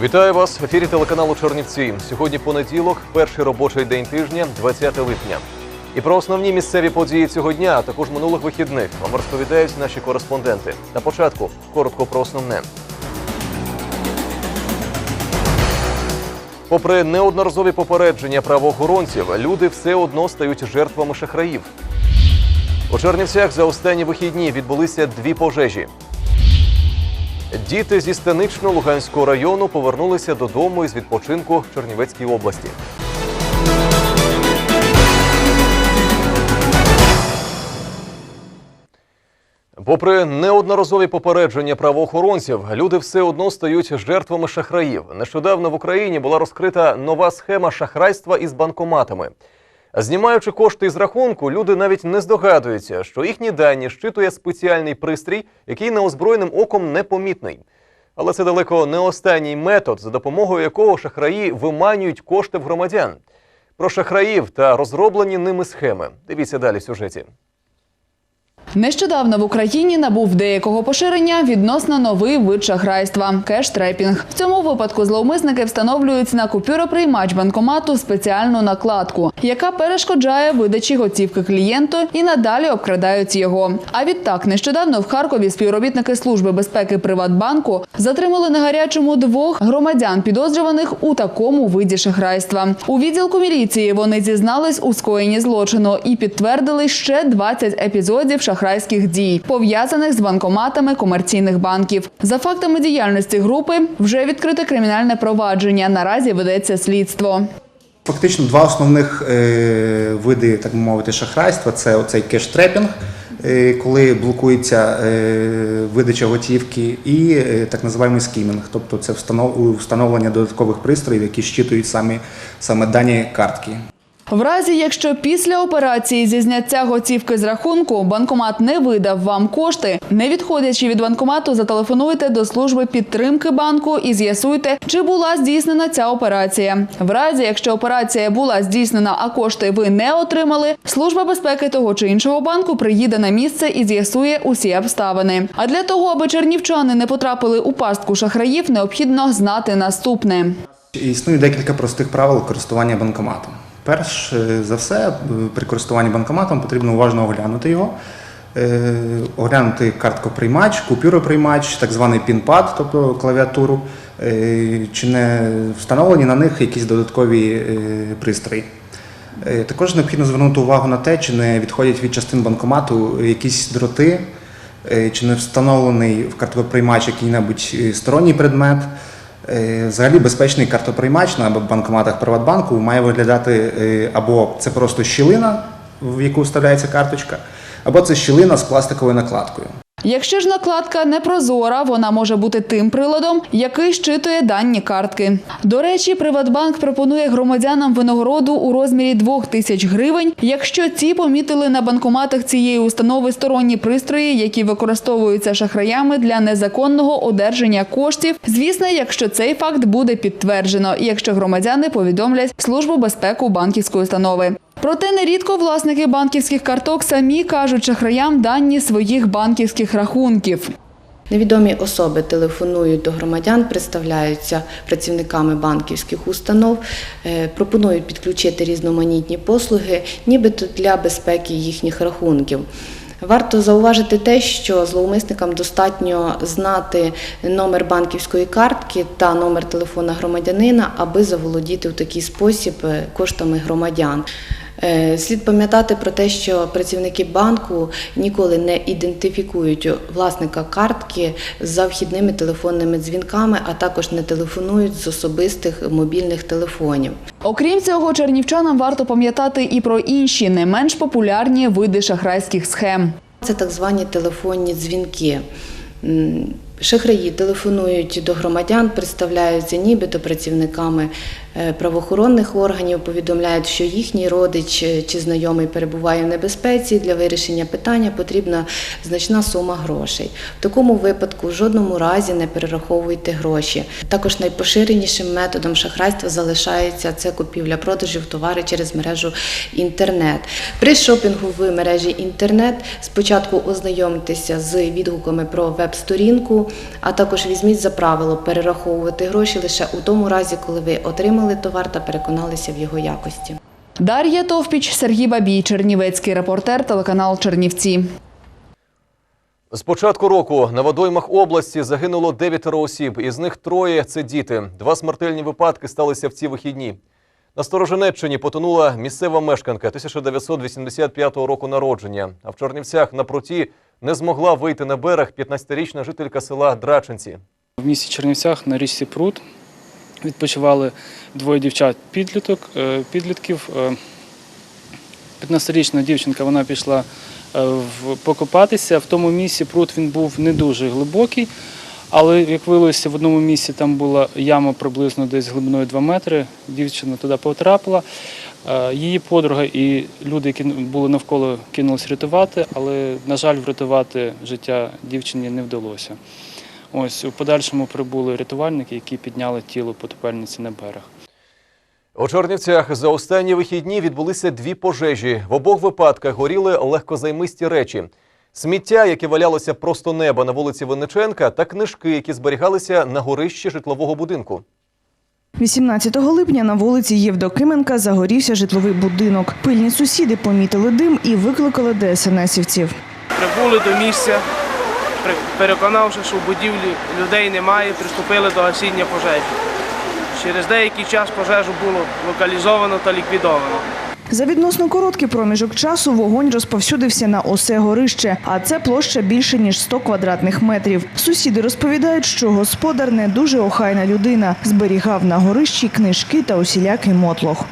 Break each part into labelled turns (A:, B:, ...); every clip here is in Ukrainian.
A: Вітаю вас в ефірі телеканалу Чернівці. Сьогодні понеділок, перший робочий день тижня, 20 липня. І про основні місцеві події цього дня, а також минулих вихідних вам розповідають наші кореспонденти. На початку коротко про основне. Попри неодноразові попередження правоохоронців, люди все одно стають жертвами шахраїв. У Чернівцях за останні вихідні відбулися дві пожежі. Діти зі Станично-Луганського району повернулися додому із відпочинку в Чернівецькій області. Попри неодноразові попередження правоохоронців, люди все одно стають жертвами шахраїв. Нещодавно в Україні була розкрита нова схема шахрайства із банкоматами. Знімаючи кошти із рахунку, люди навіть не здогадуються, що їхні дані щитує спеціальний пристрій, який неозброєним оком непомітний. Але це далеко не останній метод, за допомогою якого шахраї виманюють кошти в громадян. Про шахраїв та розроблені ними схеми. Дивіться далі в сюжеті.
B: Нещодавно в Україні набув деякого поширення відносно новий вид шахрайства кеш-трепінг. В цьому випадку зловмисники встановлюють на купюроприймач банкомату спеціальну накладку, яка перешкоджає видачі готівки клієнту і надалі обкрадають його. А відтак, нещодавно в Харкові співробітники служби безпеки Приватбанку затримали на гарячому двох громадян, підозрюваних у такому виді шахрайства. У відділку міліції вони зізнались у скоєнні злочину і підтвердили ще 20 епізодів шахрайських дій, пов'язаних з банкоматами комерційних банків. За фактами діяльності групи вже відкрите кримінальне провадження. Наразі ведеться слідство.
C: Фактично два основних е, види, так мовити, шахрайства це оцей кеш-трепінг, е, коли блокується е, видача готівки, і так називаємо скімінг, тобто це встановлення додаткових пристроїв, які щитують саме дані картки.
B: В разі, якщо після операції зі зняття готівки з рахунку банкомат не видав вам кошти, не відходячи від банкомату, зателефонуйте до служби підтримки банку і з'ясуйте, чи була здійснена ця операція. В разі, якщо операція була здійснена, а кошти ви не отримали, служба безпеки того чи іншого банку приїде на місце і з'ясує усі обставини. А для того, аби чернівчани не потрапили у пастку шахраїв, необхідно знати наступне.
C: Існує декілька простих правил користування банкоматом. Перш е, за все, е, при користуванні банкоматом потрібно уважно оглянути його, е, оглянути карткоприймач, купюроприймач, так званий пін-пад, тобто клавіатуру, чи не встановлені на них якісь додаткові пристрої. Також необхідно звернути увагу на те, чи не відходять від частин банкомату якісь дроти, чи не встановлений в карткоприймач який-небудь сторонній предмет. Е, Взагалі безпечний картоприймач на банкоматах Приватбанку має виглядати е, або це просто щілина, в яку вставляється карточка, або це щілина з пластиковою накладкою.
B: Якщо ж накладка не прозора, вона може бути тим приладом, який щитує дані картки. До речі, Приватбанк пропонує громадянам винагороду у розмірі 2 тисяч гривень, якщо ці помітили на банкоматах цієї установи сторонні пристрої, які використовуються шахраями для незаконного одержання коштів. Звісно, якщо цей факт буде підтверджено, якщо громадяни повідомлять службу безпеку банківської установи. Проте нерідко власники банківських карток самі кажуть шахраям дані своїх банківських рахунків.
D: Невідомі особи телефонують до громадян, представляються працівниками банківських установ, е, пропонують підключити різноманітні послуги, нібито для безпеки їхніх рахунків. Варто зауважити те, що зловмисникам достатньо знати номер банківської картки та номер телефона громадянина, аби заволодіти в такий спосіб е, коштами громадян. Е, Слід пам'ятати про те, що працівники банку ніколи не ідентифікують власника картки за вхідними телефонними дзвінками, а також не телефонують з особистих мобільних телефонів.
B: Окрім цього, чернівчанам варто пам'ятати і про інші не менш популярні види шахрайських схем.
D: Це так звані телефонні дзвінки. Шахраї телефонують до громадян, представляються нібито працівниками правоохоронних органів, повідомляють, що їхній родич е, чи знайомий перебуває в небезпеці. Для вирішення питання потрібна значна сума грошей. В такому випадку в жодному разі не перераховуйте гроші. Також найпоширенішим методом шахрайства залишається це купівля продажів товари через мережу інтернет. При шопінгу в мережі інтернет спочатку ознайомтеся з відгуками про веб-сторінку, а також візьміть за правило перераховувати гроші лише у тому разі, коли ви отримали товар та переконалися в його якості.
B: Дар'я Товпіч, Сергій Бабій, Чернівецький репортер, телеканал Чернівці.
A: З початку року на водоймах області загинуло дев'ятеро осіб, із них троє це діти. Два смертельні випадки сталися в ці вихідні. На Стороженеччині потонула місцева мешканка 1985 року народження. А в Чернівцях на пруті не змогла вийти на берег 15-річна жителька села Драченці.
E: В місті Чернівцях на річці Прут відпочивали двоє дівчат е, підлітків. Е, 15-річна дівчинка вона пішла е, покопатися. В тому місці пруд він був не дуже глибокий, але як виявилося, в одному місці там була яма приблизно десь глибиною 2 метри. Дівчина туди потрапила. Е, Її подруга і люди, які були навколо, кинулись рятувати, але, на жаль, врятувати життя дівчині не вдалося. Ось у подальшому прибули рятувальники, які підняли тіло потопельниці на берег.
A: У Чернівцях за останні вихідні відбулися дві пожежі. В обох випадках горіли легкозаймисті речі. Сміття, яке валялося просто неба на вулиці Винниченка, та книжки, які зберігалися на горищі житлового будинку.
F: 18 липня на вулиці Євдокименка загорівся житловий будинок. Пильні сусіди помітили дим і викликали ДСНСівців.
G: Прибули до місця, переконавши, що в будівлі людей немає, приступили до гасіння пожежі. Через деякий час пожежу було локалізовано та ліквідовано.
F: За відносно короткий проміжок часу вогонь розповсюдився на усе горище, а це площа більше ніж 100 квадратних метрів. Сусіди розповідають, що господар не дуже охайна людина, зберігав на горищі книжки та усілякий мотлох.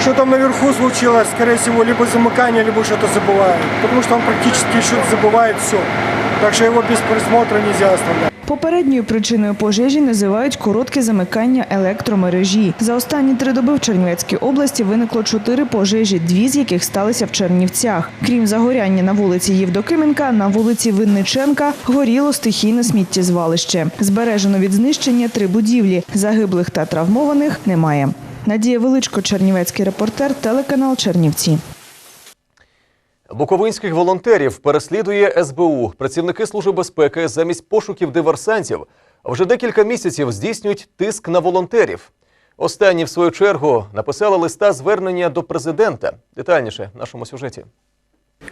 H: Что там наверху случилось, скорее всего, либо замыкание, либо что-то забывает. Потому что он практически что-то забывает все. Так что его без присмотра нельзя оставлять.
F: Попередньою причиною пожежі називають коротке замикання електромережі. За останні три доби в Чернівецькій області виникло чотири пожежі, дві з яких сталися в Чернівцях. Крім загоряння на вулиці Євдокименка, на вулиці Винниченка горіло стихійне сміттєзвалище. Збережено від знищення три будівлі. Загиблих та травмованих немає. Надія Величко, Чернівецький репортер, телеканал Чернівці.
A: Буковинських волонтерів переслідує СБУ. Працівники Служби безпеки замість пошуків диверсантів вже декілька місяців здійснюють тиск на волонтерів. Останні, в свою чергу, написали листа звернення до президента. Детальніше в нашому сюжеті.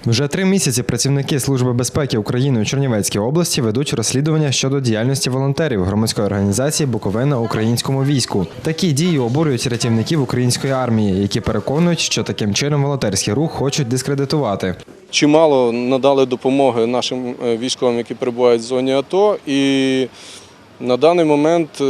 I: Вже три місяці працівники Служби безпеки України у Чернівецькій області ведуть розслідування щодо діяльності волонтерів громадської організації Буковина українському війську. Такі дії обурюють рятівників української армії, які переконують, що таким чином волонтерський рух хочуть дискредитувати.
J: чимало надали допомоги нашим е, військовим, які перебувають в зоні АТО. І на даний момент, е,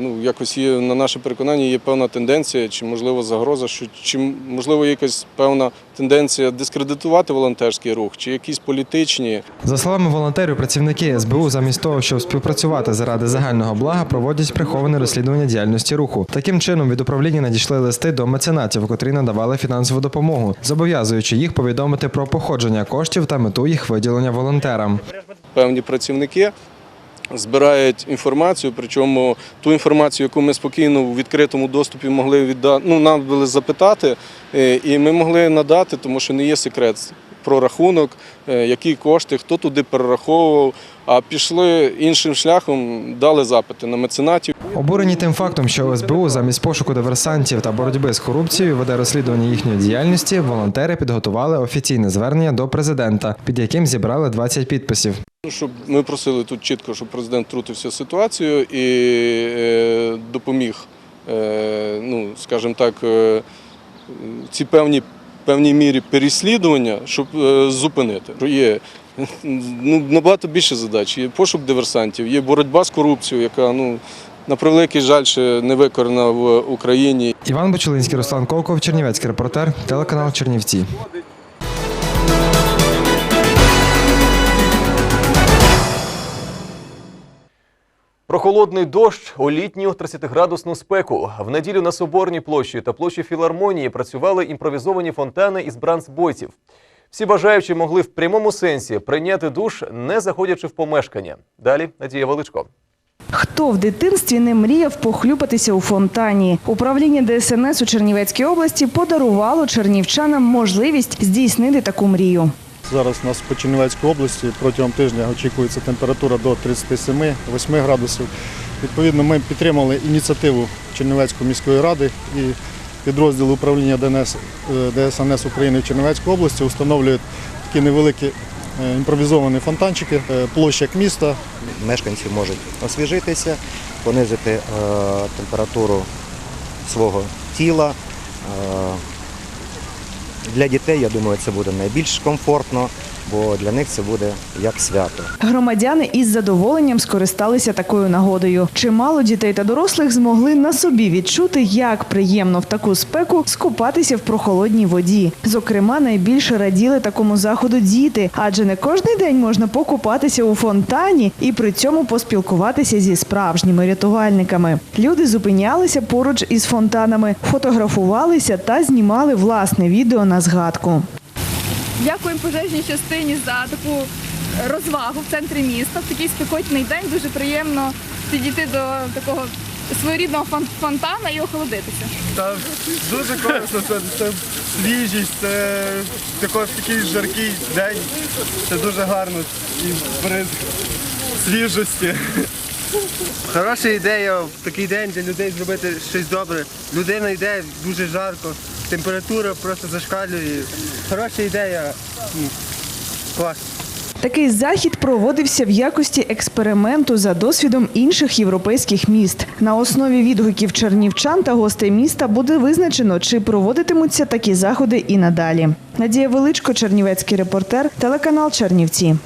J: ну, якось є, на наше переконання, є певна тенденція, чи можливо загроза, що чи можливо є якась певна тенденція дискредитувати волонтерський рух, чи якісь політичні.
I: За словами волонтерів, працівники СБУ замість того, щоб співпрацювати заради загального блага, проводять приховане розслідування діяльності руху. Таким чином від управління надійшли листи до меценатів, котрі надавали фінансову допомогу, зобов'язуючи їх повідомити про походження коштів та мету їх виділення волонтерам.
J: певні працівники збирають інформацію, причому ту інформацію, яку ми спокійно в відкритому доступі могли віддати, ну, нам були запитати, е, і ми могли надати, тому що не є секрет про рахунок, е, які кошти, хто туди перераховував. А пішли іншим шляхом, дали запити на меценатів.
I: Обурені тим фактом, що СБУ замість пошуку диверсантів та боротьби з корупцією веде розслідування їхньої діяльності, волонтери підготували офіційне звернення до президента, під яким зібрали 20 підписів.
J: Ну, Щоб ми просили тут чітко, щоб президент втрутився ситуацію і е, допоміг, е, ну, скажімо так, е, ці певні певній мірі переслідування, щоб зупинити. Є ну, набагато більше задач. Є пошук диверсантів, є боротьба з корупцією, яка ну, на превеликий жаль ще не викорена в Україні.
I: Іван Бочелинський, Руслан Ковков, Чернівецький репортер, телеканал Чернівці.
A: Прохолодний дощ у літню 30-градусну спеку. В неділю на Соборній площі та площі філармонії працювали імпровізовані фонтани із бранцбойців. Всі бажаючі могли в прямому сенсі прийняти душ, не заходячи в помешкання. Далі Надія Величко.
F: Хто в дитинстві не мріяв похлюпатися у фонтані? Управління ДСНС у Чернівецькій області подарувало чернівчанам можливість здійснити таку мрію.
K: Зараз у нас по Чернівецькій області протягом тижня очікується температура до 37-8 градусів. Відповідно, ми підтримали ініціативу Чернівецької міської ради і підрозділ управління ДНС, е, ДСНС України в Чернівецькій області встановлюють такі невеликі е, імпровізовані фонтанчики, е, площа як міста.
L: мешканці можуть освіжитися, понизити температуру свого тіла. Для дітей, я думаю, це буде найбільш комфортно, бо для них це буде як свято.
F: Громадяни із задоволенням скористалися такою нагодою. Чимало дітей та дорослих змогли на собі відчути, як приємно в таку спеку скупатися в прохолодній воді. Зокрема, найбільше раділи такому заходу діти, адже не кожний день можна покупатися у фонтані і при цьому поспілкуватися зі справжніми рятувальниками. Люди зупинялися поруч із фонтанами, фотографувалися та знімали власне відео на згадку.
M: Дякуємо пожежній частині за таку розвагу в центрі міста. В такий спекотний день дуже приємно підійти до такого своєрідного фонтана і охолодитися.
H: Та дуже корисно, це, це свіжість, це такий, такий жаркий день. Це дуже гарно і бризк свіжості. Хороша ідея в такий день для людей зробити щось добре. Людина йде дуже жарко, температура просто зашкалює. Хороша ідея. Клас.
F: Такий захід проводився в якості експерименту за досвідом інших європейських міст. На основі відгуків чернівчан та гостей міста буде визначено, чи проводитимуться такі заходи і надалі. Надія Величко, Чернівецький репортер, телеканал Чернівці.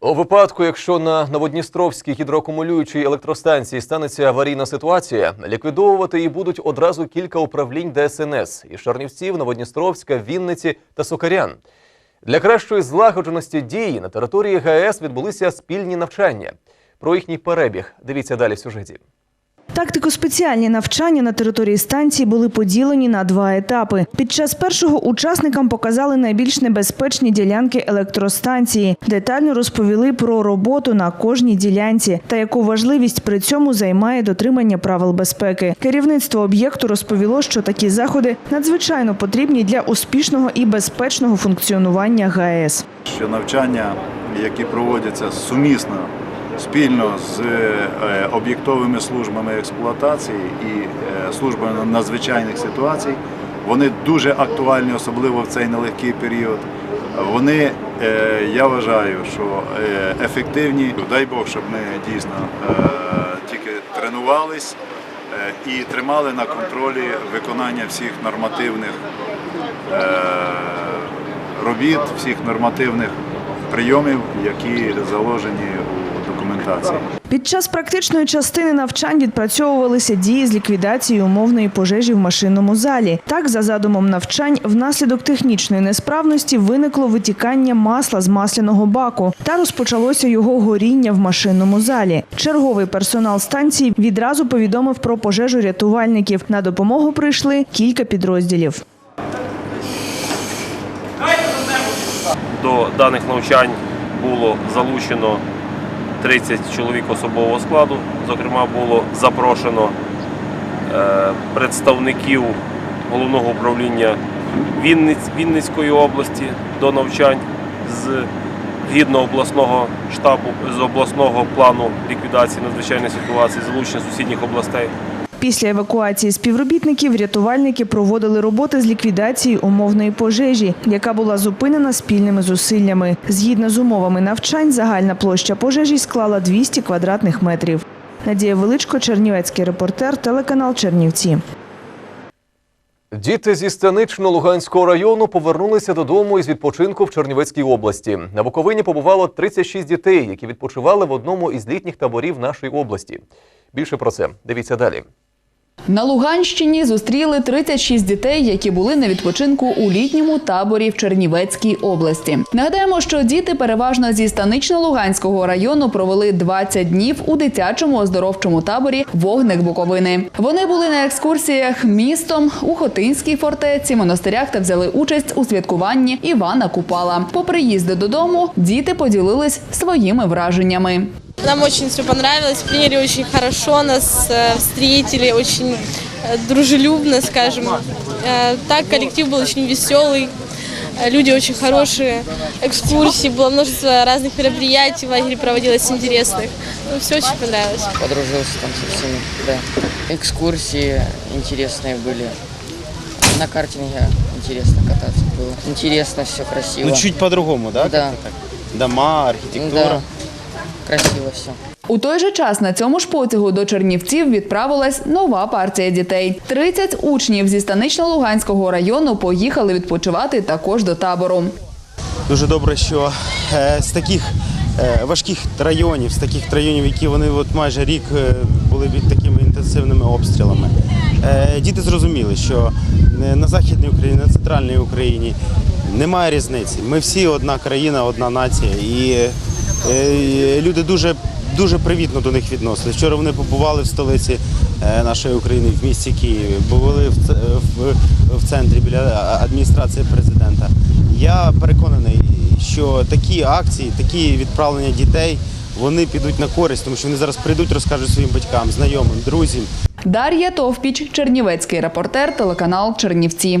A: У випадку, якщо на Новодністровській гідроакумулюючій електростанції станеться аварійна ситуація, ліквідовувати її будуть одразу кілька управлінь ДСНС із Шарнівців, Новодністровська, Вінниці та Сокарян. Для кращої злагодженості дії на території ГАЕС відбулися спільні навчання. Про їхній перебіг дивіться далі в сюжеті.
F: Тактико-спеціальні навчання на території станції були поділені на два етапи. Під час першого учасникам показали найбільш небезпечні ділянки електростанції, детально розповіли про роботу на кожній ділянці та яку важливість при цьому займає дотримання правил безпеки. Керівництво об'єкту розповіло, що такі заходи надзвичайно потрібні для успішного і безпечного функціонування ГАЕС.
N: що навчання, які проводяться сумісно, спільно з е, об'єктовими службами експлуатації і е, службами надзвичайних ситуацій, вони дуже актуальні, особливо в цей нелегкий період. Вони, е, я вважаю, що е, ефективні. Дай Бог, щоб ми дійсно е, тільки тренувались е, і тримали на контролі виконання всіх нормативних е, робіт, всіх нормативних прийомів, які заложені у документації.
F: Під час практичної частини навчань відпрацьовувалися дії з ліквідації умовної пожежі в машинному залі. Так, за задумом навчань, внаслідок технічної несправності виникло витікання масла з масляного баку та розпочалося його горіння в машинному залі. Черговий персонал станції відразу повідомив про пожежу рятувальників. На допомогу прийшли кілька підрозділів.
O: До даних навчань було залучено 30 чоловік особового складу. Зокрема, було запрошено е, представників головного управління Вінниць, Вінницької області до навчань з згідно обласного штабу, з обласного плану ліквідації надзвичайних ситуацій, залучення сусідніх областей.
F: Після евакуації співробітників рятувальники проводили роботи з ліквідації умовної пожежі, яка була зупинена спільними зусиллями. Згідно з умовами навчань, загальна площа пожежі склала 200 квадратних метрів. Надія Величко, Чернівецький репортер, телеканал Чернівці.
A: Діти зі Станично-Луганського району повернулися додому із відпочинку в Чернівецькій області. На Буковині побувало 36 дітей, які відпочивали в одному із літніх таборів нашої області. Більше про це дивіться далі.
B: На Луганщині зустріли 36 дітей, які були на відпочинку у літньому таборі в Чернівецькій області. Нагадаємо, що діти переважно зі станично-луганського району провели 20 днів у дитячому оздоровчому таборі Вогник Буковини. Вони були на екскурсіях містом у Хотинській фортеці, монастирях та взяли участь у святкуванні Івана Купала. По приїзду додому діти поділились своїми враженнями.
P: Нам очень все понравилось, приняли очень хорошо, нас э, встретили очень э, дружелюбно, скажем. Э, Так коллектив был очень веселый, люди очень хорошие, экскурсии, было множество разных мероприятий, в лагере проводилось интересных. Ну, все очень понравилось.
Q: Подружился там со всеми, да. Экскурсии интересные были. На картинге интересно кататься было. Интересно, все красиво.
R: Ну, чуть по-другому, да?
Q: Да.
R: Дома, архітектура.
Q: Да. Красиво все.
B: У той же час на цьому ж потягу до Чернівців відправилась нова партія дітей. 30 учнів зі станично-луганського району поїхали відпочивати також до табору.
R: Дуже добре, що е, з таких е, важких районів, з таких районів, які вони от майже рік е, були під такими інтенсивними обстрілами. Діти зрозуміли, що на Західній Україні, на центральній Україні немає різниці. Ми всі одна країна, одна нація. І люди дуже, дуже привітно до них відносились. Вчора вони побували в столиці е, нашої України, в місті Києві, були в, в центрі біля адміністрації президента. Я переконаний, що такі акції, такі відправлення дітей, вони підуть на користь, тому що вони зараз прийдуть, розкажуть своїм батькам, знайомим, друзям.
B: Дар'я Товпіч, Чернівецький репортер, телеканал Чернівці.